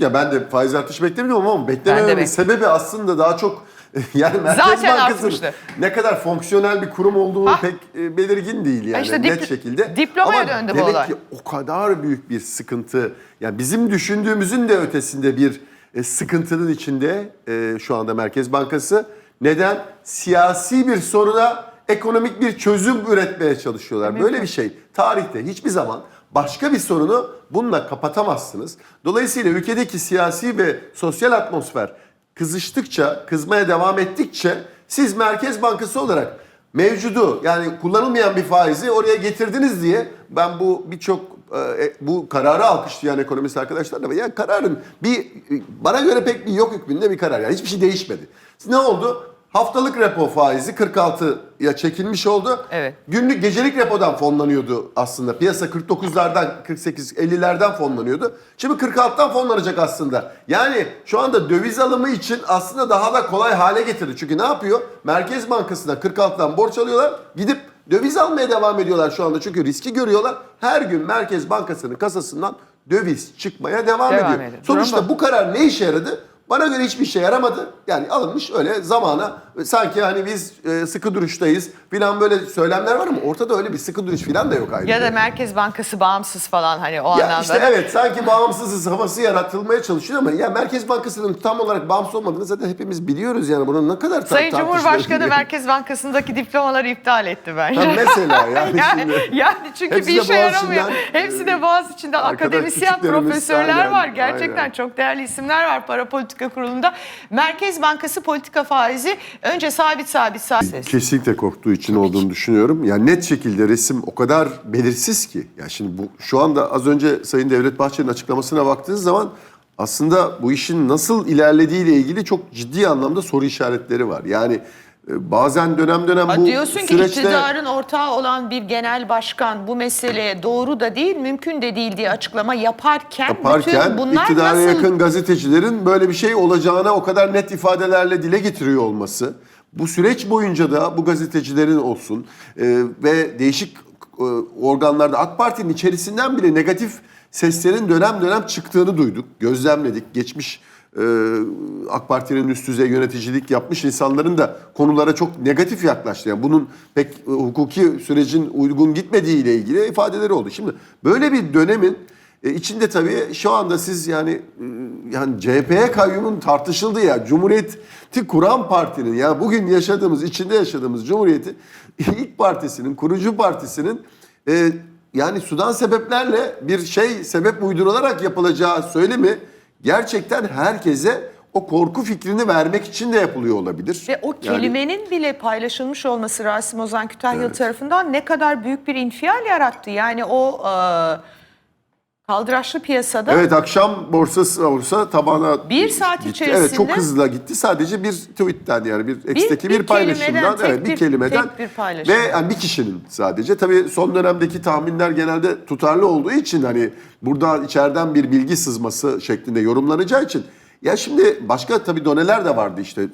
Ya ben de faiz artışı beklemiyordum ama beklemememin sebebi aslında daha çok yani Merkez Zaten Bankası'nın artmıştı. ne kadar fonksiyonel bir kurum olduğu Hah. pek e, belirgin değil yani işte net dipl- şekilde. diplomaya ama döndü bu demek olay. ki o kadar büyük bir sıkıntı yani bizim düşündüğümüzün de ötesinde bir e, sıkıntının içinde e, şu anda Merkez Bankası. Neden? Siyasi bir soruna ekonomik bir çözüm üretmeye çalışıyorlar. Böyle bir şey tarihte hiçbir zaman başka bir sorunu bununla kapatamazsınız. Dolayısıyla ülkedeki siyasi ve sosyal atmosfer kızıştıkça, kızmaya devam ettikçe siz Merkez Bankası olarak mevcudu yani kullanılmayan bir faizi oraya getirdiniz diye ben bu birçok e, bu kararı alkışlayan ekonomist arkadaşlarla yani kararın bir bana göre pek bir yok hükmünde bir karar yani hiçbir şey değişmedi. Ne oldu? Haftalık repo faizi 46'ya çekilmiş oldu. Evet. Günlük gecelik repodan fonlanıyordu aslında. Piyasa 49'lardan 48 50'lerden fonlanıyordu. Şimdi 46'dan fonlanacak aslında. Yani şu anda döviz alımı için aslında daha da kolay hale getirdi. Çünkü ne yapıyor? Merkez Bankası'na 46'dan borç alıyorlar. Gidip döviz almaya devam ediyorlar şu anda. Çünkü riski görüyorlar. Her gün Merkez Bankası'nın kasasından döviz çıkmaya devam, Devam ediyor. ediyor. Sonuçta Durum bu karar ne işe yaradı? Bana göre hiçbir işe yaramadı. Yani alınmış öyle zamana sanki hani biz e, sıkı duruştayız filan böyle söylemler var ama ortada öyle bir sıkı duruş filan da yok ayrıca. Ya da Merkez Bankası bağımsız falan hani o Ya anlamda. işte evet sanki bağımsızız havası yaratılmaya çalışıyor ama ya Merkez Bankası'nın tam olarak bağımsız olmadığını zaten hepimiz biliyoruz yani bunun ne kadar Sayın Cumhurbaşkanı. Merkez Bankası'ndaki diplomaları iptal etti bence. Ha, mesela yani, yani, şimdi. yani çünkü bir işe yaramıyor. Hepsi de boğaz içinde arkada akademisyen profesörler aynen, var. Gerçekten aynen. çok değerli isimler var para politika kurulunda. Merkez Bankası politika faizi önce sabit sabit sabit. Kesinlikle korktuğu için olduğunu düşünüyorum. Yani net şekilde resim o kadar belirsiz ki. Ya şimdi bu şu anda az önce Sayın Devlet Bahçeli'nin açıklamasına baktığınız zaman aslında bu işin nasıl ilerlediğiyle ilgili çok ciddi anlamda soru işaretleri var. Yani bazen dönem dönem Ha, bu diyorsun ki süreçte iktidarın ortağı olan bir genel başkan bu meseleye doğru da değil, mümkün de değil diye açıklama yaparken, yaparken bütün bunlar iktidara nasıl yakın gazetecilerin böyle bir şey olacağına o kadar net ifadelerle dile getiriyor olması, bu süreç boyunca da bu gazetecilerin olsun e, ve değişik e, organlarda AK Parti'nin içerisinden bile negatif seslerin dönem dönem çıktığını duyduk, gözlemledik. Geçmiş e, AK Parti'nin üst düzey yöneticilik yapmış insanların da konulara çok negatif yaklaştı. Yani bunun pek e, hukuki sürecin uygun gitmediği ile ilgili ifadeleri oldu. Şimdi böyle bir dönemin e, içinde tabii şu anda siz yani e, yani CHP'ye kayyumun tartışıldığı ya Cumhuriyeti kuran partinin ya bugün yaşadığımız içinde yaşadığımız Cumhuriyeti ilk partisinin kurucu partisinin e, yani sudan sebeplerle bir şey sebep uydurularak yapılacağı söylemi gerçekten herkese o korku fikrini vermek için de yapılıyor olabilir. Ve o Yani- kelimenin bile paylaşılmış olması Rasim Ozan Kütahyalı tarafından ne kadar büyük bir infial yarattı. Yani o e, kaldıraçlı piyasada Evet akşam borsası olsa tabana Bir saat gitti. içerisinde- Evet çok hızlı gitti. Sadece bir tweetten yani bir eksteki bir, bir paylaşımdan kelimeden, tek evet bir bir- kelimeden tek bir paylaşım. ve yani bir kişinin sadece tabii son dönemdeki tahminler genelde tutarlı olduğu için hani buradan içeriden bir bilgi sızması şeklinde yorumlanacağı için ya şimdi başka tabii doneler de vardı işte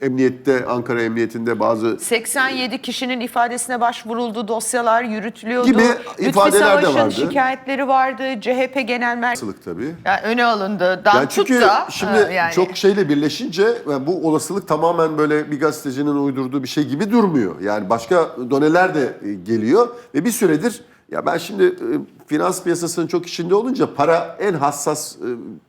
emniyette Ankara Emniyetinde bazı 87 kişinin ifadesine başvuruldu, dosyalar yürütülüyordu. Gibi ifadeler de vardı. şikayetleri vardı. CHP Genel Merkezi tabii. yani öne alındı. Dan Yani çünkü da, şimdi yani. çok şeyle birleşince yani bu olasılık tamamen böyle bir gazetecinin uydurduğu bir şey gibi durmuyor. Yani başka doneler de e, geliyor ve bir süredir ya ben şimdi e, finans piyasasının çok içinde olunca para en hassas e,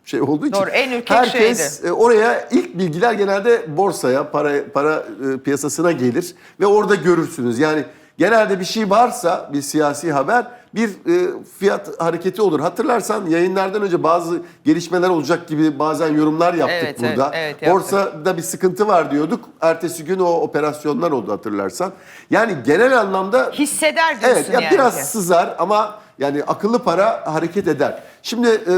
şey olduğu için Doğru, en ürkek herkes e, oraya ilk bilgiler genelde borsaya, para para e, piyasasına gelir ve orada görürsünüz. Yani genelde bir şey varsa bir siyasi haber bir e, fiyat hareketi olur. Hatırlarsan yayınlardan önce bazı gelişmeler olacak gibi bazen yorumlar yaptık Evet, evet, burada. evet, yaptık. Borsada bir sıkıntı var diyorduk. Ertesi gün o operasyonlar oldu hatırlarsan. Yani genel anlamda hisseder diyorsun Evet ya yani. biraz sızar ama yani akıllı para hareket eder. Şimdi e,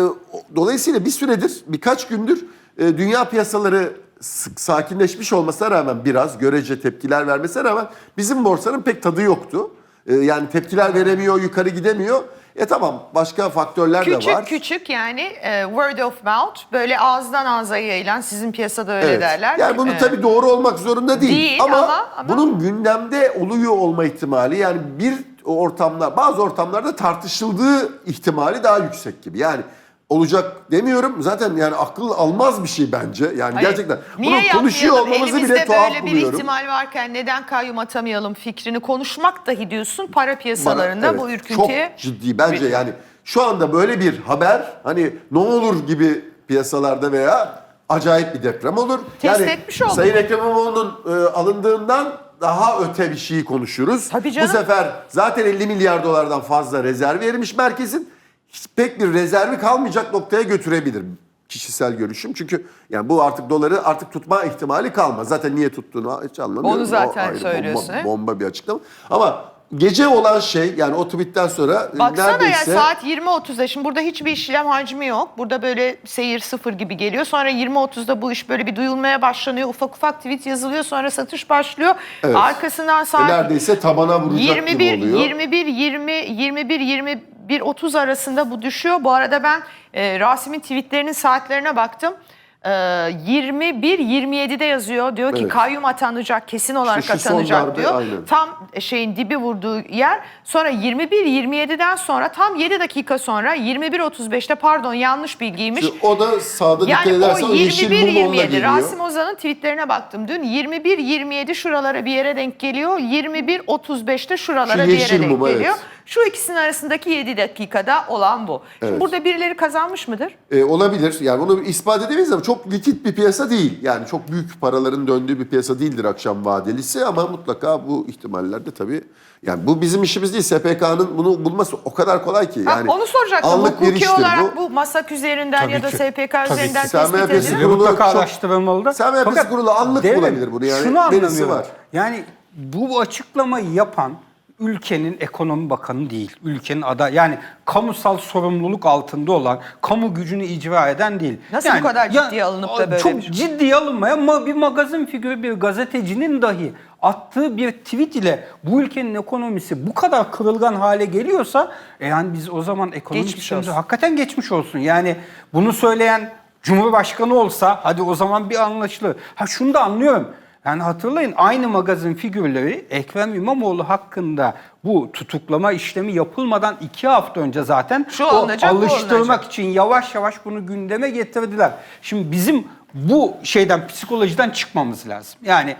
dolayısıyla bir süredir birkaç gündür e, dünya piyasaları sık sakinleşmiş olmasına rağmen biraz görece tepkiler vermesine rağmen bizim borsanın pek tadı yoktu. E, yani tepkiler veremiyor, yukarı gidemiyor. E tamam başka faktörler de Küçük var. küçük yani e, word of mouth böyle ağızdan ağza yayılan sizin piyasada öyle Evet. derler. Yani bunun E, tabii doğru olmak zorunda değil. Değil ama, ama- ama- bunun gündemde oluyor olma ihtimali yani bir ortamlar bazı ortamlarda tartışıldığı ihtimali daha yüksek gibi. Yani olacak demiyorum. Zaten yani akıl almaz bir şey bence. Yani Hayır. gerçekten Niye bunu konuşuyor olmamızı Elimizde bile tuhaf böyle bir buluyorum. ihtimal varken neden kayyum atamayalım fikrini konuşmak dahi diyorsun para piyasalarında Bana- bu evet, ürküntüye. Çok ciddi bence yani şu anda böyle bir haber hani ne olur gibi piyasalarda veya acayip bir deprem olur. Test yani etmiş olduk. Sayın Ekrem İmamoğlu'nun e, alındığından daha öte bir şey konuşuruz. Tabii canım. Bu sefer zaten 50 milyar dolardan fazla rezerv verilmiş merkezin. Hiç pek bir rezervi kalmayacak noktaya götürebilir kişisel görüşüm. Çünkü yani bu artık doları artık tutma ihtimali kalmaz. Zaten niye tuttuğunu hiç anlamıyorum. Onu zaten O ayrı, söylüyorsun, Bomba, he? bomba bir açıklama. Ama gece olan şey yani o tweetten sonra e, Baksana neredeyse... ya saat 20.30'da şimdi burada hiçbir işlem hacmi yok. Burada böyle seyir sıfır gibi geliyor. Sonra 20.30'da bu iş böyle bir duyulmaya başlanıyor. Ufak ufak tweet yazılıyor. Sonra satış başlıyor. Evet. Arkasından E, saat neredeyse tabana vuracak 21 gibi oluyor. 21 20 21 21 30 arasında bu düşüyor. Bu arada ben e, Rasim'in tweetlerinin saatlerine baktım. E, 21 27'de yazıyor. Diyor ki Evet. kayyum atanacak, kesin olarak şu son atanacak darbe, diyor. aynen. Tam şeyin dibi vurduğu yer. Sonra 21 27'den sonra tam 7 dakika sonra 21 35'te pardon yanlış bilgiymiş. Şu- O da sağda dikkat Yani edersen o yeşil 21 mum onunla 27 geliyor. Rasim Ozan'ın tweetlerine baktım dün. 21 27 şuralara bir yere denk geliyor. 21 35'te şuralara Şu bir yeşil yere denk mum, evet. geliyor. Şu ikisinin arasındaki 7 dakikada olan bu. Şimdi Evet. burada birileri kazanmış mıdır? E, olabilir. Yani bunu ispat edemeyiz ama çok likit bir piyasa değil. Yani çok büyük paraların döndüğü bir piyasa değildir akşam vadelisi ama mutlaka bu ihtimallerde tabii. Yani bu bizim işimiz değil. SPK'nın bunu bulması o kadar kolay ki. Ha, Yani onu soracaktım. anlık bir Hukuki iştir olarak bu. bu. masak üzerinden Tabii ya da ki. SPK Tabii üzerinden ki. Sen tespit edilir. Ve Bunu mutlaka çok- araştırılmalı da. Sen MHP'si Fakat kurulu anlık devrim, bulabilir bunu yani. Şunu Verisi anlamıyorum. var. Yani bu açıklamayı yapan ülkenin ekonomi bakanı değil. Ülkenin aday yani kamusal sorumluluk altında olan, kamu gücünü icra eden değil. Nasıl yani, bu kadar ciddiye alınıp da böyle Çok bir- şey? ciddiye alınmayan ma- bir magazin figürü bir gazetecinin dahi attığı bir tweet ile bu ülkenin ekonomisi bu kadar kırılgan hale geliyorsa e yani biz o zaman ekonomik Geçmiş olsun. hakikaten geçmiş olsun. Yani bunu söyleyen Cumhurbaşkanı olsa hadi o zaman bir anlaşılır. Ha şunu da anlıyorum. Yani hatırlayın aynı magazin figürleri Ekrem İmamoğlu hakkında bu tutuklama işlemi yapılmadan iki hafta önce zaten Şu o alınacak, bu alıştırmak için yavaş yavaş bunu gündeme getirdiler. Şimdi bizim bu şeyden psikolojiden çıkmamız lazım. Yani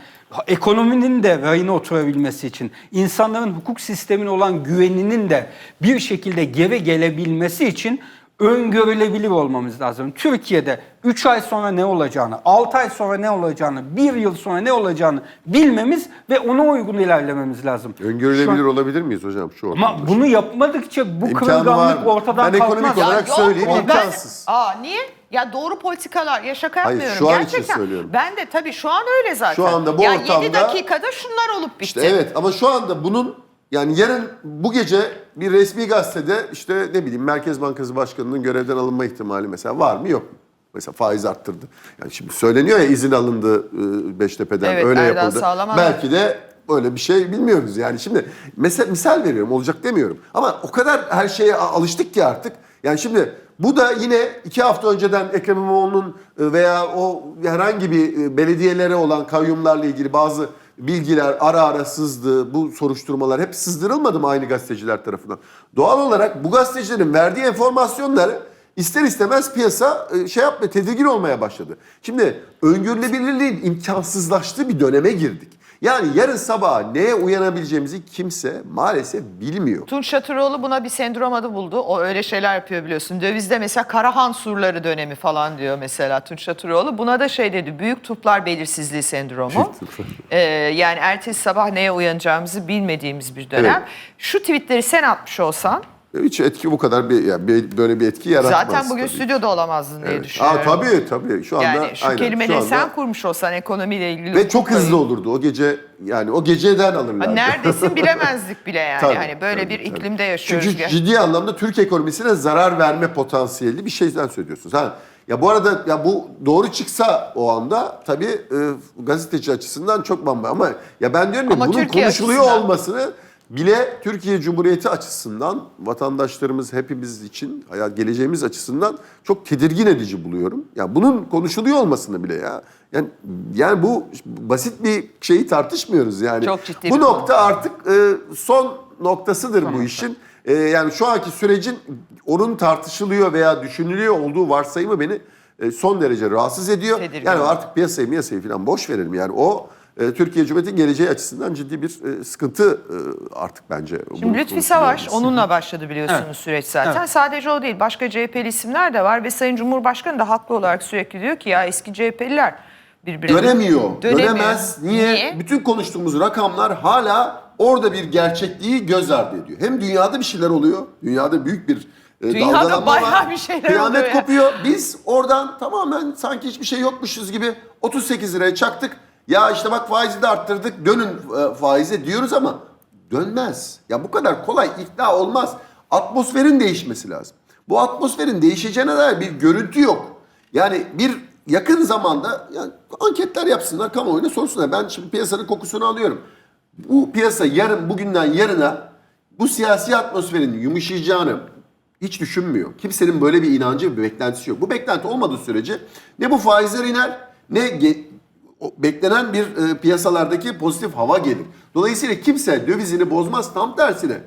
ekonominin de rayına oturabilmesi için, insanların hukuk sistemine olan güveninin de bir şekilde geri gelebilmesi için öngörülebilir olmamız lazım. Türkiye'de 3 ay sonra ne olacağını, 6 ay sonra ne olacağını, 1 yıl sonra ne olacağını bilmemiz ve ona uygun ilerlememiz lazım. Öngörülebilir an- olabilir miyiz hocam şu Ama ortamda? bunu yapmadıkça bu İmkanı kırılganlık ortadan Ben ekonomik kalkmaz. olarak yok, söyleyeyim, ben- imkansız. Aa niye? Ya doğru politikalar ya şaka Hayır, yapmıyorum. şu an için Gerçekten. söylüyorum. Ben de tabii şu an öyle zaten. Şu anda bu ya ortamda- 7 dakikada şunlar olup bitti. İşte evet ama şu anda bunun yani yarın bu gece bir resmi gazetede işte ne bileyim Merkez Bankası Başkanı'nın görevden alınma ihtimali mesela var mı yok mu? Mesela faiz arttırdı. Yani şimdi söyleniyor ya izin alındı e, Beştepe'den Evet, öyle Erdal yapıldı. Sağlam Belki de böyle bir şey bilmiyoruz yani. Şimdi mesela misal veriyorum olacak demiyorum. Ama o kadar her şeye alıştık ki artık. Yani şimdi bu da yine iki hafta önceden Ekrem İmamoğlu'nun e, veya o herhangi bir e, belediyelere olan kayyumlarla ilgili bazı bilgiler ara ara sızdı. Bu soruşturmalar hep sızdırılmadı mı aynı gazeteciler tarafından? Doğal olarak bu gazetecilerin verdiği enformasyonları ister istemez piyasa e, şey yapma tedirgin olmaya başladı. Şimdi öngörülebilirliğin imkansızlaştığı bir döneme girdik. Yani yarın sabah neye uyanabileceğimizi kimse maalesef bilmiyor. Tunç Şatıroğlu buna bir sendrom adı buldu. O öyle şeyler yapıyor biliyorsun. Dövizde mesela Karahan surları dönemi falan diyor mesela Tunç Şatıroğlu. Buna da şey dedi büyük turplar belirsizliği sendromu. Ee, yani ertesi sabah neye uyanacağımızı bilmediğimiz bir dönem. Evet. Şu tweetleri sen atmış olsan Hiç etki bu kadar bir yani bir- böyle bir etki yaratmaz. zaten bugün tabii. stüdyoda olamazdın diye düşünüyorum. Aa, tabii tabii şu anda Yani şu aynen, kelimeleri anda- sen kurmuş olsan ekonomiyle ilgili. ve çok hızlı olurdu o gece yani o geceden alırlardı. Ha, Neredesin bilemezdik bile yani. Tabii, hani böyle tabii, bir tabii. iklimde yaşıyoruz. Çünkü ya. ciddi anlamda Türk ekonomisine zarar verme potansiyelli bir şeyden söylüyorsunuz. Ha, ya bu arada ya bu doğru çıksa o anda tabii e, gazeteci açısından çok bamba ama ya ben diyorum ya Ama bunun Türkiye konuşuluyor açısından- olmasını bile Türkiye Cumhuriyeti açısından vatandaşlarımız hepimiz için hayat geleceğimiz açısından çok tedirgin edici buluyorum. Ya bunun konuşuluyor olmasını bile ya. Yani yani bu basit bir şeyi tartışmıyoruz yani. Çok ciddi Bu nokta artık e, son noktasıdır bu işin. e, yani şu anki sürecin onun tartışılıyor veya düşünülüyor olduğu varsayımı beni e, son derece rahatsız ediyor. Tedirgin. Yani artık piyasayı piyasayı falan boş verelim. Yani o Türkiye Cumhuriyeti'nin geleceği açısından ciddi bir e, sıkıntı e, artık bence. Şimdi Lütfi Savaş olması. onunla başladı biliyorsunuz Evet. süreç zaten. Evet. Sadece o değil başka CHP'li isimler de var ve Sayın Cumhurbaşkanı da haklı olarak sürekli diyor ki ya eski CHP'liler birbirine Dönemiyor. Dönemiyor. Dönemez. Niye? Niye? Bütün konuştuğumuz rakamlar hala orada bir gerçekliği göz ardı ediyor. Hem dünyada bir şeyler oluyor. Dünyada büyük bir e, Dünyada dalgalanma bayağı var. bir şeyler Kıyamet oluyor ya. kopuyor. Biz oradan tamamen sanki hiçbir şey yokmuşuz gibi 38 liraya çaktık. Ya işte bak faizi de arttırdık. Dönün e, faize diyoruz ama dönmez. Ya bu kadar kolay ikna olmaz. Atmosferin değişmesi lazım. Bu atmosferin değişeceğine dair bir görüntü yok. Yani bir yakın zamanda yani anketler yapsınlar, kamuoyuna sorsunlar. Ben şimdi piyasanın kokusunu alıyorum. Bu piyasa yarın bugünden yarına bu siyasi atmosferin yumuşayacağını hiç düşünmüyor. Kimsenin böyle bir inancı, bir beklentisi yok. Bu beklenti olmadığı sürece ne bu faizler iner ne beklenen bir e, piyasalardaki pozitif hava gelir. Dolayısıyla kimse dövizini bozmaz tam tersine.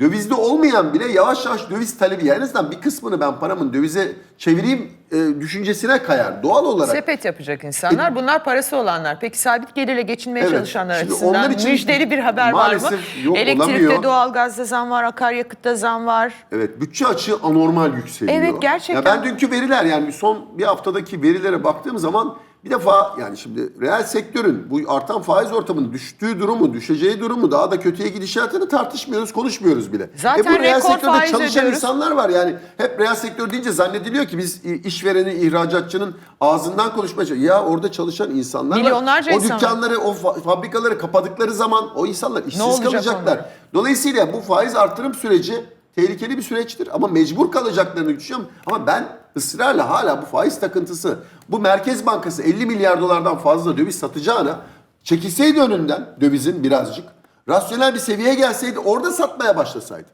Dövizde olmayan bile yavaş yavaş döviz talebi yani en azından bir kısmını ben paramın dövize çevireyim e, düşüncesine kayar. Doğal olarak. Sepet yapacak insanlar. Bunlar parası olanlar. Peki sabit gelirle geçinmeye Evet. çalışanlar Şimdi açısından onlar için müjdeli bir haber var mı? yok, Elektrikte, olamıyor. doğalgazda zam var, akaryakıtta zam var. Evet bütçe açığı anormal yükseliyor. Evet, gerçekten. Ya ben dünkü veriler yani son bir haftadaki verilere baktığım zaman bir defa yani şimdi reel sektörün bu artan faiz ortamının düştüğü durumu, düşeceği durumu daha da kötüye gidişatını tartışmıyoruz, konuşmuyoruz bile. Zaten e bu reel rekor sektörde faiz çalışan ödüyoruz. insanlar var yani hep reel sektör deyince zannediliyor ki biz işvereni, ihracatçının ağzından konuşmaya çalışıyoruz. Ya orada çalışan insanlar Milyonlarca var. O insan var. dükkanları, o fa- fabrikaları kapadıkları zaman o insanlar işsiz olacak kalacaklar. onlara? Dolayısıyla bu faiz artırım süreci tehlikeli bir süreçtir ama mecbur kalacaklarını düşünüyorum. Ama ben ısrarla hala bu faiz takıntısı, bu Merkez Bankası 50 milyar dolardan fazla döviz satacağına çekilseydi önünden dövizin birazcık, rasyonel bir seviyeye gelseydi orada satmaya başlasaydı.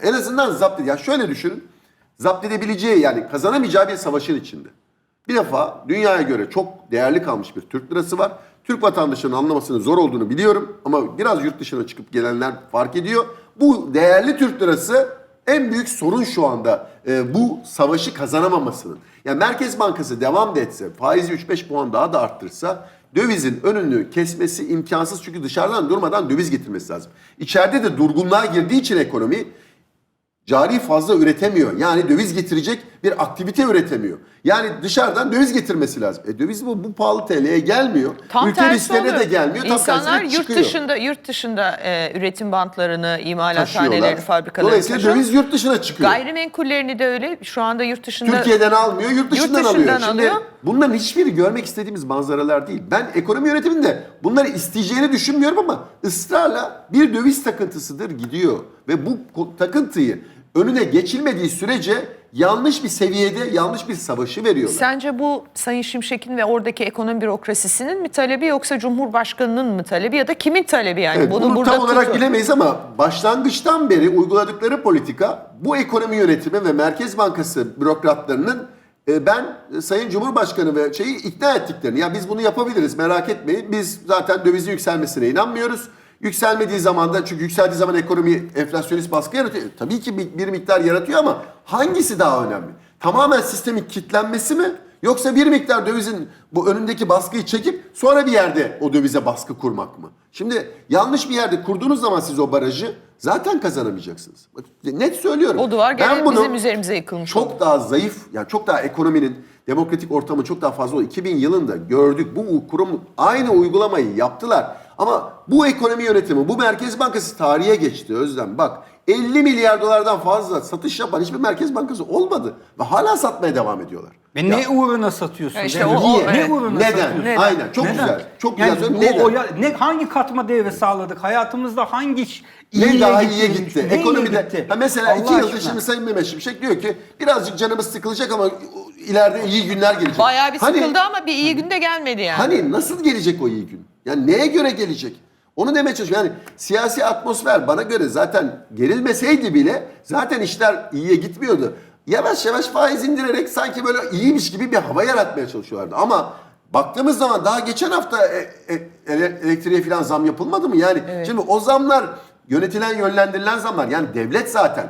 En azından zapt Ya şöyle düşünün, zapt edebileceği yani kazanamayacağı bir savaşın içinde. Bir defa dünyaya göre çok değerli kalmış bir Türk lirası var. Türk vatandaşının anlamasının zor olduğunu biliyorum ama biraz yurt dışına çıkıp gelenler fark ediyor. Bu değerli Türk lirası en büyük sorun şu anda e, bu savaşı kazanamamasının. Yani Merkez Bankası devam da etse, faizi 3-5 puan daha da arttırsa dövizin önünü kesmesi imkansız çünkü dışarıdan durmadan döviz getirmesi lazım. İçeride de durgunluğa girdiği için ekonomi cari fazla üretemiyor. Yani döviz getirecek bir aktivite üretemiyor. Yani dışarıdan döviz getirmesi lazım. E döviz bu, bu pahalı TL'ye gelmiyor. Tam Ülke risklerine de gelmiyor. Tam İnsanlar yurt çıkıyor. dışında yurt dışında e, üretim bantlarını, imalathanelerini, fabrikalarını Dolayısıyla taşıyor. döviz yurt dışına çıkıyor. Gayrimenkullerini de öyle. Şu anda yurt dışında Türkiye'den almıyor, yurt dışından, dışından alıyor. Şimdi alıyor. bunların hiçbiri görmek istediğimiz manzaralar değil. Ben ekonomi yönetiminde bunları isteyeceğini düşünmüyorum ama ısrarla bir döviz takıntısıdır gidiyor. Ve bu takıntıyı önüne geçilmediği sürece yanlış bir seviyede yanlış bir savaşı veriyorlar. Sence bu Sayın Şimşek'in ve oradaki ekonomi bürokrasisinin mi talebi yoksa Cumhurbaşkanı'nın mı talebi ya da kimin talebi yani? Evet, bunu, burada tam olarak tutun. bilemeyiz ama başlangıçtan beri uyguladıkları politika bu ekonomi yönetimi ve Merkez Bankası bürokratlarının e, ben e, Sayın Cumhurbaşkanı ve şeyi ikna ettiklerini ya biz bunu yapabiliriz merak etmeyin biz zaten dövizin yükselmesine inanmıyoruz. Yükselmediği zaman da çünkü yükseldiği zaman ekonomi enflasyonist baskı yaratıyor. E, Tabii ki bir, bir miktar yaratıyor ama hangisi daha önemli? Tamamen sistemin kitlenmesi mi? Yoksa bir miktar dövizin bu önündeki baskıyı çekip sonra bir yerde o dövize baskı kurmak mı? Şimdi yanlış bir yerde kurduğunuz zaman siz o barajı zaten kazanamayacaksınız. Net söylüyorum. O duvar Ben bunu bizim üzerimize yıkılmış oldu. çok daha zayıf, yani çok daha ekonominin demokratik ortamı çok daha fazla oldu. 2000 yılında gördük bu kurum aynı uygulamayı yaptılar. Ama bu ekonomi yönetimi, bu Merkez Bankası tarihe geçti Özlem. Bak 50 milyar dolardan fazla satış yapan hiçbir Merkez Bankası olmadı. Ve hala satmaya devam ediyorlar. Ve Ya- ne uğruna satıyorsun? Ya işte o- o- Niye? evet. Ne uğruna Neden? satıyorsun? Neden? Aynen çok Neden? güzel. Çok Yani güzel. bu- Neden? o ya- ne, hangi katma değeri sağladık? Hayatımızda hangi iş Ne iyiye daha gitti, iyiye gitti. Ekonomide. gitti? Ha mesela iki Allah yılda aşkına. şimdi Sayın Mehmet Şimşek diyor ki birazcık canımız sıkılacak ama ileride iyi günler gelecek. Bayağı bir Hani- sıkıldı ama bir iyi günde gelmedi yani. Hani nasıl gelecek o iyi gün? Yani neye göre gelecek? Onu demeye çalışıyorum. Yani siyasi atmosfer bana göre zaten gerilmeseydi bile zaten işler iyiye gitmiyordu. Yavaş yavaş faiz indirerek sanki böyle iyiymiş gibi bir hava yaratmaya çalışıyorlardı. Ama baktığımız zaman daha geçen hafta e- e- ele- elektriğe falan zam yapılmadı mı? Yani şimdi o zamlar yönetilen yönlendirilen zamlar yani devlet zaten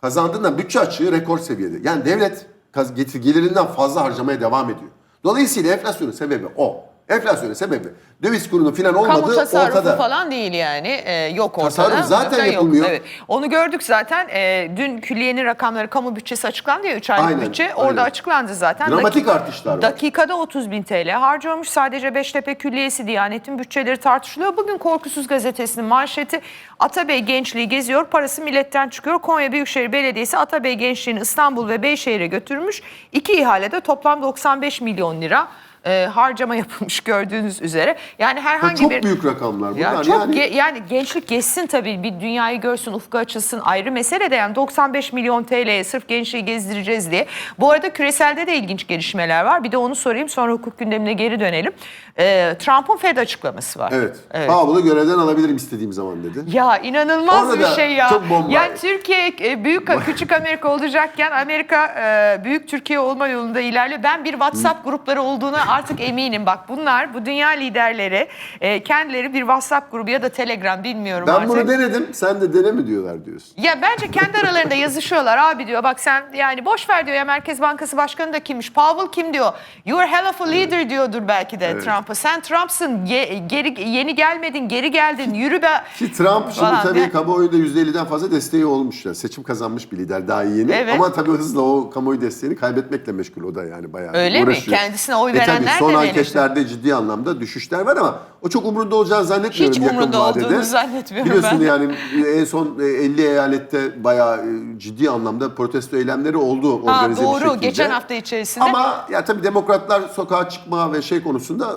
kazandığında bütçe açığı rekor seviyede. Yani devlet gelirinden fazla harcamaya devam ediyor. Dolayısıyla enflasyonun sebebi o. Enflasyonun sebebi döviz kurunun filan Kamu olmadığı tasarrufu ortada. falan değil yani. Ee, yok ortada. Tasarruf zaten yok. yapılmıyor. Evet. Onu gördük zaten. Ee, dün külliyenin rakamları kamu bütçesi açıklandı ya 3 aylık Aynen, bütçe. Orada aynen. açıklandı zaten. Dramatik artışlar var. Dakikada 30 bin TL harcıyormuş. Sadece Beştepe Külliyesi Diyanet'in bütçeleri tartışılıyor. Bugün Korkusuz Gazetesi'nin manşeti Atabey gençliği geziyor. Parası milletten çıkıyor. Konya Büyükşehir Belediyesi Atabey gençliğini İstanbul ve Beyşehir'e götürmüş. İki ihalede toplam 95 milyon lira e, harcama yapılmış gördüğünüz üzere. Yani Ya herhangi çok bir... büyük rakamlar bunlar. Ya çok yani, ge- yani gençlik geçsin tabii bir dünyayı görsün, ufku açılsın ayrı mesele de yani 95 milyon TL'ye sırf gençliği gezdireceğiz diye. Bu arada küreselde de ilginç gelişmeler var. Bir de onu sorayım sonra hukuk gündemine geri dönelim. Ee, Trump'ın Fed açıklaması var. evet. Evet. Powell'ı görevden alabilirim istediğim zaman dedi. Ya inanılmaz Orada bir şey ya. çok bomba. Yani Türkiye e, büyük küçük Amerika olacakken Amerika e, büyük Türkiye olma yolunda ilerliyor. Ben bir WhatsApp grupları olduğuna artık eminim. Bak bunlar bu dünya liderleri e, kendileri bir WhatsApp grubu ya da Telegram bilmiyorum Ben artık. bunu denedim. Sen de dene mi diyorlar diyorsun. Ya bence kendi aralarında yazışıyorlar abi diyor. Bak sen yani boş ver diyor ya Merkez Bankası Başkanı da kimmiş? Powell kim diyor? You're hell of a leader diyordur belki de Trump'a. Sen Trump'sın. Ge- geri yeni gelmedin, geri geldin. Yürü be. Ki Trump şimdi Falan tabii diye. kamuoyunda %50'den fazla desteği olmuş. Yani seçim kazanmış bir lider daha yeni. Evet. Ama tabii hızla o kamuoyu desteğini kaybetmekle meşgul o da yani bayağı Öyle mi? uğraşıyor. Kendisine oy E tabii verenler son böyle. anketlerde ciddi anlamda düşüşler var ama o çok umurunda olacağını zannetmiyorum Hiç yakın umurunda vadede. olduğunu zannetmiyorum Biliyorsun ben. yani en son e, 50 eyalette bayağı e, ciddi anlamda protesto eylemleri oldu Ha, organize bir doğru. şekilde. Geçen hafta içerisinde. Ama ya tabii demokratlar sokağa çıkma ve şey konusunda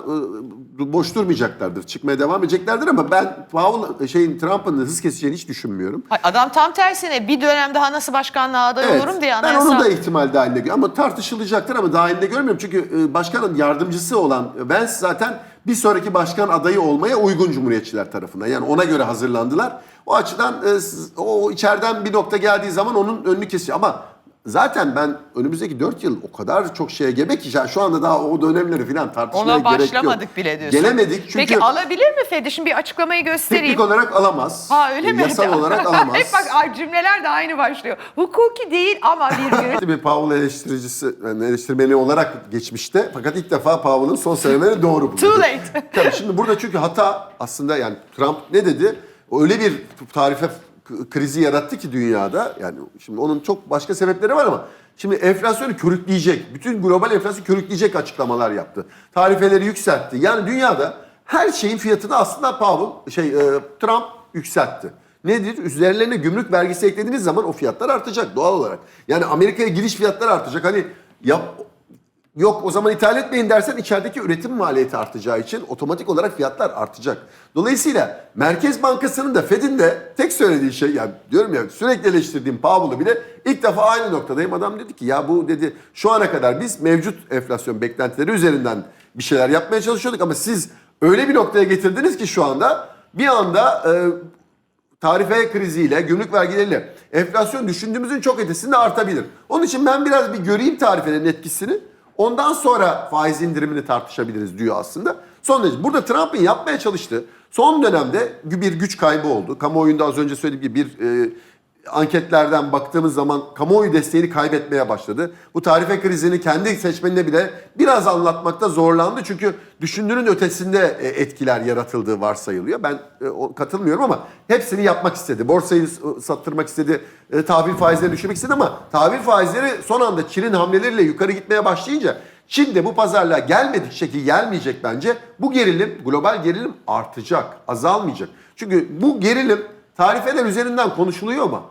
e, boş durmayacaklardır. Çıkmaya devam edeceklerdir ama ben Powell şeyin Trump'ın hız keseceğini hiç düşünmüyorum. Ay, Adam tam tersine bir dönem daha nasıl başkanlığa aday olurum diye ben anayasa... onu da ihtimal dahilinde görüyorum. Ama tartışılacaktır ama dahilinde görmüyorum. Çünkü e, başkanın yardımcısı olan Vance zaten bir sonraki başkan adayı olmaya uygun cumhuriyetçiler tarafından. Yani ona göre hazırlandılar. O açıdan e, o içeriden bir nokta geldiği zaman onun önünü kesiyor. Ama zaten ben önümüzdeki 4 yıl o kadar çok şeye gebe ki yani şu anda daha o dönemleri falan tartışmaya Ona gerek yok. başlamadık bile diyorsun. Gelemedik çünkü Peki alabilir mi Fed'i? Şimdi bir açıklamayı göstereyim. teknik olarak alamaz. Ha öyle mi? Yasal olarak alamaz. Hep bak ay, cümleler de aynı başlıyor. Hukuki değil ama virgül. bir Powell eleştiricisi, yani eleştirmeni olarak geçmişte. Fakat ilk defa Powell'ın son söylemleri doğru bulundu. Too late. Tabii şimdi burada çünkü hata aslında yani Trump ne dedi? Öyle bir tarife krizi yarattı ki dünyada. Yani şimdi onun çok başka sebepleri var ama şimdi enflasyonu körükleyecek. Bütün global enflasyonu körükleyecek açıklamalar yaptı. Tarifeleri yükseltti. Yani dünyada her şeyin fiyatını aslında Powell şey e, Trump yükseltti. Nedir? Üzerlerine gümrük vergisi eklediğiniz zaman o fiyatlar artacak doğal olarak. Yani Amerika'ya giriş fiyatları artacak. Hani yap, Yok o zaman ithal etmeyin dersen içerideki üretim maliyeti artacağı için otomatik olarak fiyatlar artacak. Dolayısıyla Merkez Bankası'nın da Fed'in de tek söylediği şey yani diyorum ya sürekli eleştirdiğim Powell'ı bile ilk defa aynı noktadayım. Adam dedi ki ya bu dedi şu ana kadar biz mevcut enflasyon beklentileri üzerinden bir şeyler yapmaya çalışıyorduk ama siz öyle bir noktaya getirdiniz ki şu anda bir anda e, tarife kriziyle, gümrük vergileriyle enflasyon düşündüğümüzün çok ötesinde artabilir. Onun için ben biraz bir göreyim tarifelerin etkisini. Ondan sonra faiz indirimini tartışabiliriz diyor aslında. Son derece. Burada Trump'ın yapmaya çalıştığı son dönemde bir güç kaybı oldu. Kamuoyunda az önce söylediğim gibi bir e, anketlerden baktığımız zaman kamuoyu desteğini kaybetmeye başladı. Bu tarife krizini kendi seçmenine bile biraz anlatmakta zorlandı. Çünkü düşündüğünün ötesinde e, etkiler yaratıldığı varsayılıyor. Ben e, katılmıyorum ama hepsini yapmak istedi. Borsayı s- sattırmak istedi, e, tahvil faizlerini düşürmek istedi ama tahvil faizleri son anda Çin'in hamleleriyle yukarı gitmeye başlayınca Çin de bu pazarlığa gelmedikçe ki gelmeyecek bence bu gerilim, global gerilim artacak, azalmayacak. Çünkü bu gerilim tarifeler üzerinden konuşuluyor ama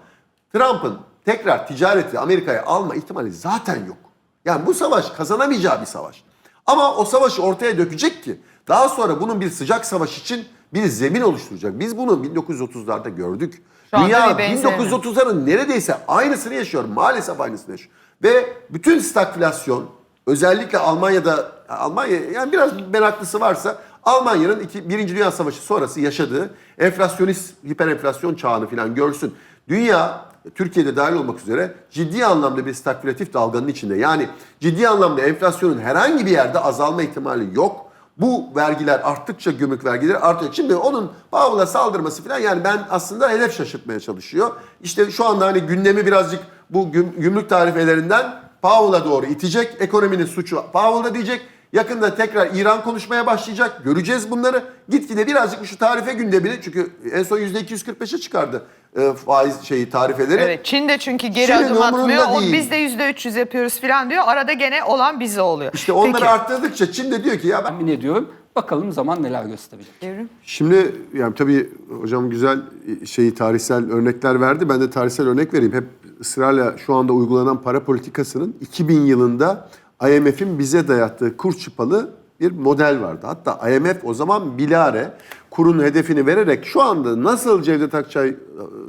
Trump'ın tekrar ticareti Amerika'ya alma ihtimali zaten yok. Yani bu savaş kazanamayacağı bir savaş. Ama o savaşı ortaya dökecek ki daha sonra bunun bir sıcak savaş için bir zemin oluşturacak. Biz bunu 1930'larda gördük. Şu Dünya bir benzerini. 1930'ların neredeyse aynısını yaşıyor. Maalesef aynısını yaşıyor. Ve bütün stagflasyon özellikle Almanya'da Almanya yani biraz meraklısı varsa Almanya'nın iki, Birinci Dünya Savaşı sonrası yaşadığı enflasyonist hiperenflasyon çağını falan görsün. Dünya Türkiye'de dahil olmak üzere ciddi anlamda bir stagflatif dalganın içinde. Yani ciddi anlamda enflasyonun herhangi bir yerde azalma ihtimali yok. Bu vergiler arttıkça gümrük vergileri artıyor. Şimdi onun Powell'a saldırması falan yani ben aslında hedef şaşırtmaya çalışıyor. İşte şu anda hani gündemi birazcık bu güm- gümrük tarifelerinden Powell'a doğru itecek. Ekonominin suçu Powell'da diyecek. Yakında tekrar İran konuşmaya başlayacak. Göreceğiz bunları. Gitgide birazcık şu tarife gündemini çünkü en son %245'e çıkardı e, faiz şeyi tarifeleri. Evet Çin de çünkü geri Çin'in adım umurunda atmıyor. O, değil. biz de yüzde 300 yapıyoruz falan diyor. Arada gene olan bize oluyor. İşte onları Peki. arttırdıkça Çin de diyor ki ya ben Tahmin ediyorum. Bakalım zaman neler gösterecek. Evrim. Şimdi yani tabii hocam güzel şeyi tarihsel örnekler verdi. Ben de tarihsel örnek vereyim. Hep ısrarla şu anda uygulanan para politikasının 2000 yılında IMF'in bize dayattığı kur çıpalı bir model vardı. Hatta IMF o zaman bilare kurun hedefini vererek şu anda nasıl Cevdet Akçay e,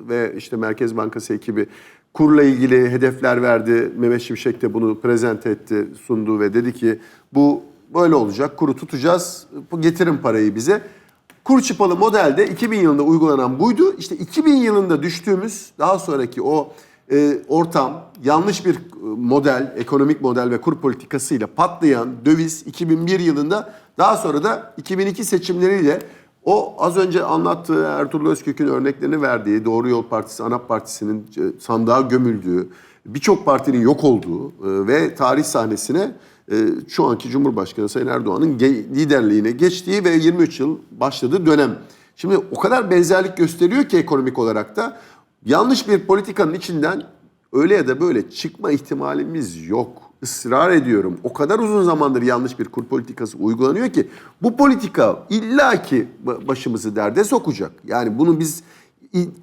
ve işte Merkez Bankası ekibi kurla ilgili hedefler verdi. Mehmet Şimşek de bunu prezente etti, sundu ve dedi ki bu böyle olacak. Kuru tutacağız. Getirin parayı bize. Kur çıpalı modelde 2000 yılında uygulanan buydu. İşte 2000 yılında düştüğümüz daha sonraki o e, ortam yanlış bir e, model, ekonomik model ve kur politikasıyla patlayan döviz 2001 yılında daha sonra da 2002 seçimleriyle o az önce anlattığı Ertuğrul Özkök'ün örneklerini verdiği Doğru Yol Partisi, ANAP Partisi'nin e, sandığa gömüldüğü, birçok partinin yok olduğu e, ve tarih sahnesine e, şu anki Cumhurbaşkanı Sayın Erdoğan'ın liderliğine geçtiği ve 23 yıl başladığı dönem. Şimdi o kadar benzerlik gösteriyor ki ekonomik olarak da yanlış bir politikanın içinden öyle ya da böyle çıkma ihtimalimiz yok. Israr ediyorum. O kadar uzun zamandır yanlış bir kur politikası uygulanıyor ki bu politika illaki ba- başımızı derde sokacak. Yani bunu biz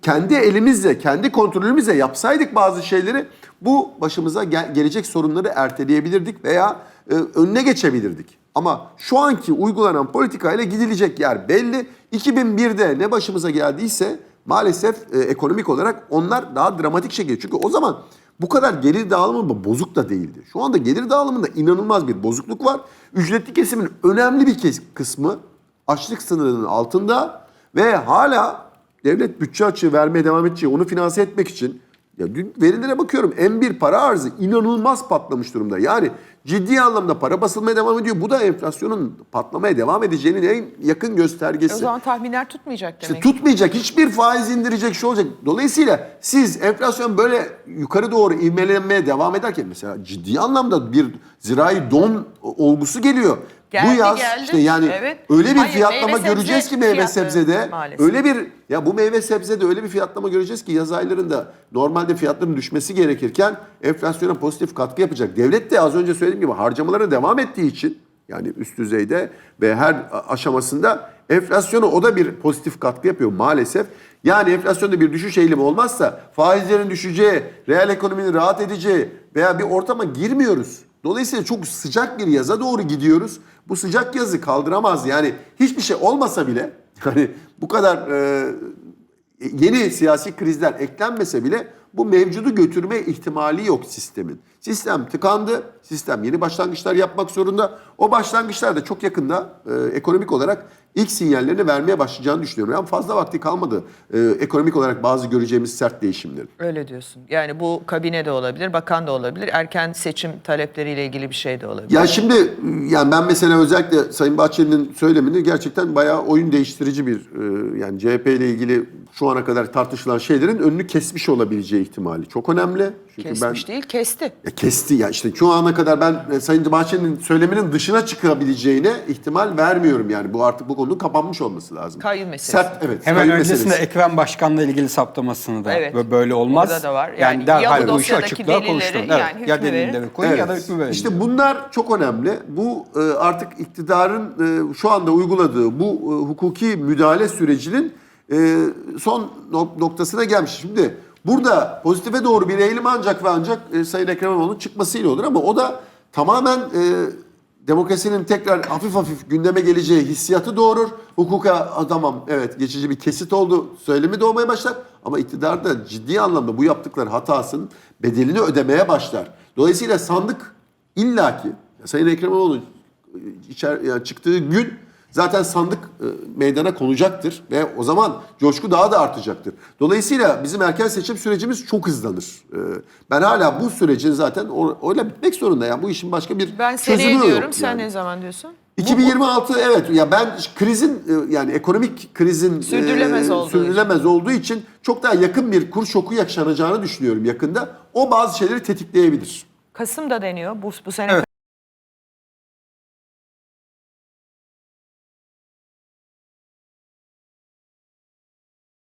kendi elimizle, kendi kontrolümüzle yapsaydık bazı şeyleri bu başımıza gel- gelecek sorunları erteleyebilirdik veya e, önüne geçebilirdik. Ama şu anki uygulanan politikayla gidilecek yer belli. 2001'de ne başımıza geldiyse maalesef e, ekonomik olarak onlar daha dramatik şekilde. Çünkü o zaman bu kadar gelir dağılımı bozuk da değildi. Şu anda gelir dağılımında inanılmaz bir bozukluk var. Ücretli kesimin önemli bir kısmı açlık sınırının altında ve hala devlet bütçe açığı vermeye devam edecek. Onu finanse etmek için ya dün verilere bakıyorum. M1 para arzı inanılmaz patlamış durumda. Yani ciddi anlamda para basılmaya devam ediyor. Bu da enflasyonun patlamaya devam edeceğinin en yakın göstergesi. O zaman tahminler tutmayacak İşte demek. ki. tutmayacak, hiçbir faiz indirecek şey olacak. Dolayısıyla siz enflasyon böyle yukarı doğru ivmelenmeye devam ederken mesela ciddi anlamda bir zirai don olgusu geliyor. Geldi, Bu yaz geldi. işte yani Evet. öyle bir Hayır, fiyatlama göreceğiz ki meyve fiyatları sebzede. maalesef. Öyle bir ya bu meyve sebzede öyle bir fiyatlama göreceğiz ki yaz aylarında normalde fiyatların düşmesi gerekirken enflasyona pozitif katkı yapacak. Devlet de az önce söylediğim gibi harcamalara devam ettiği için yani üst düzeyde ve her aşamasında enflasyona o da bir pozitif katkı yapıyor maalesef. Yani enflasyonda bir düşüş eğilimi olmazsa faizlerin düşeceği, reel ekonominin rahat edeceği veya bir ortama girmiyoruz. Dolayısıyla çok sıcak bir yaza doğru gidiyoruz. Bu sıcak yazı kaldıramaz. Yani hiçbir şey olmasa bile hani bu kadar e, yeni siyasi krizler eklenmese bile bu mevcudu götürme ihtimali yok sistemin. Sistem tıkandı. Sistem yeni başlangıçlar yapmak zorunda. O başlangıçlar da çok yakında e, ekonomik olarak ilk sinyallerini vermeye başlayacağını düşünüyorum. Yani fazla vakti kalmadı e, ekonomik olarak bazı göreceğimiz sert değişimlerin. Öyle diyorsun. Yani bu kabine de olabilir, bakan da olabilir. Erken seçim talepleriyle ilgili bir şey de olabilir. Ya şimdi yani ben mesela özellikle Sayın Bahçeli'nin söylemini gerçekten bayağı oyun değiştirici bir e, yani CHP ile ilgili şu ana kadar tartışılan şeylerin önünü kesmiş olabileceği ihtimali çok önemli. Çünkü Kesmiş ben değil, kesti. Ya kesti ya işte şu ana kadar ben e, Sayın Bahçeli'nin söyleminin dışına çıkabileceğine ihtimal vermiyorum yani. Bu artık bu konunun kapanmış olması lazım. Kayyum meselesi. Sert evet. Hemen kayyum öncesinde meselesi. Ekrem Başkan'la ilgili saptamasını da Evet. bö- böyle olmaz. Orada da var. Yani Yani, ya derhal bu bu işi dosyadaki açıklığa delilleri, konuşturun. yani Evet. hükmü Ya verin. delilleri koyun ya da Evet. hükmü verin. İşte bunlar çok önemli. Bu e, artık iktidarın e, şu anda uyguladığı bu e, hukuki müdahale sürecinin e, son nok- noktasına gelmiş. Şimdi burada pozitife doğru bir eğilim ancak ve ancak e, Sayın Ekrem İmamoğlu'nun çıkmasıyla olur ama o da tamamen e, demokrasinin tekrar hafif hafif gündeme geleceği hissiyatı doğurur. Hukuka "Aa, tamam evet geçici bir kesit oldu söylemi doğmaya başlar. Ama iktidar da ciddi anlamda bu yaptıkları hatasının bedelini ödemeye başlar. Dolayısıyla sandık illaki Sayın Ekrem İmamoğlu içer, yani çıktığı gün zaten sandık e, meydana konacaktır ve o zaman coşku daha da artacaktır. Dolayısıyla bizim erken seçim sürecimiz çok hızlanır. E, ben hala bu sürecin zaten o- öyle bitmek zorunda ya. Bu işin başka bir Ben çözümü seneye yok. diyorum. Sen yani. ne zaman diyorsun? 2026 evet ya ben krizin e, yani ekonomik krizin Sürdürülemez olduğu sürdürülemez olduğu için çok daha yakın bir kur şoku yaşanacağını düşünüyorum yakında. O bazı şeyleri tetikleyebilir. Kasım'da deniyor. Bu, bu sene Evet.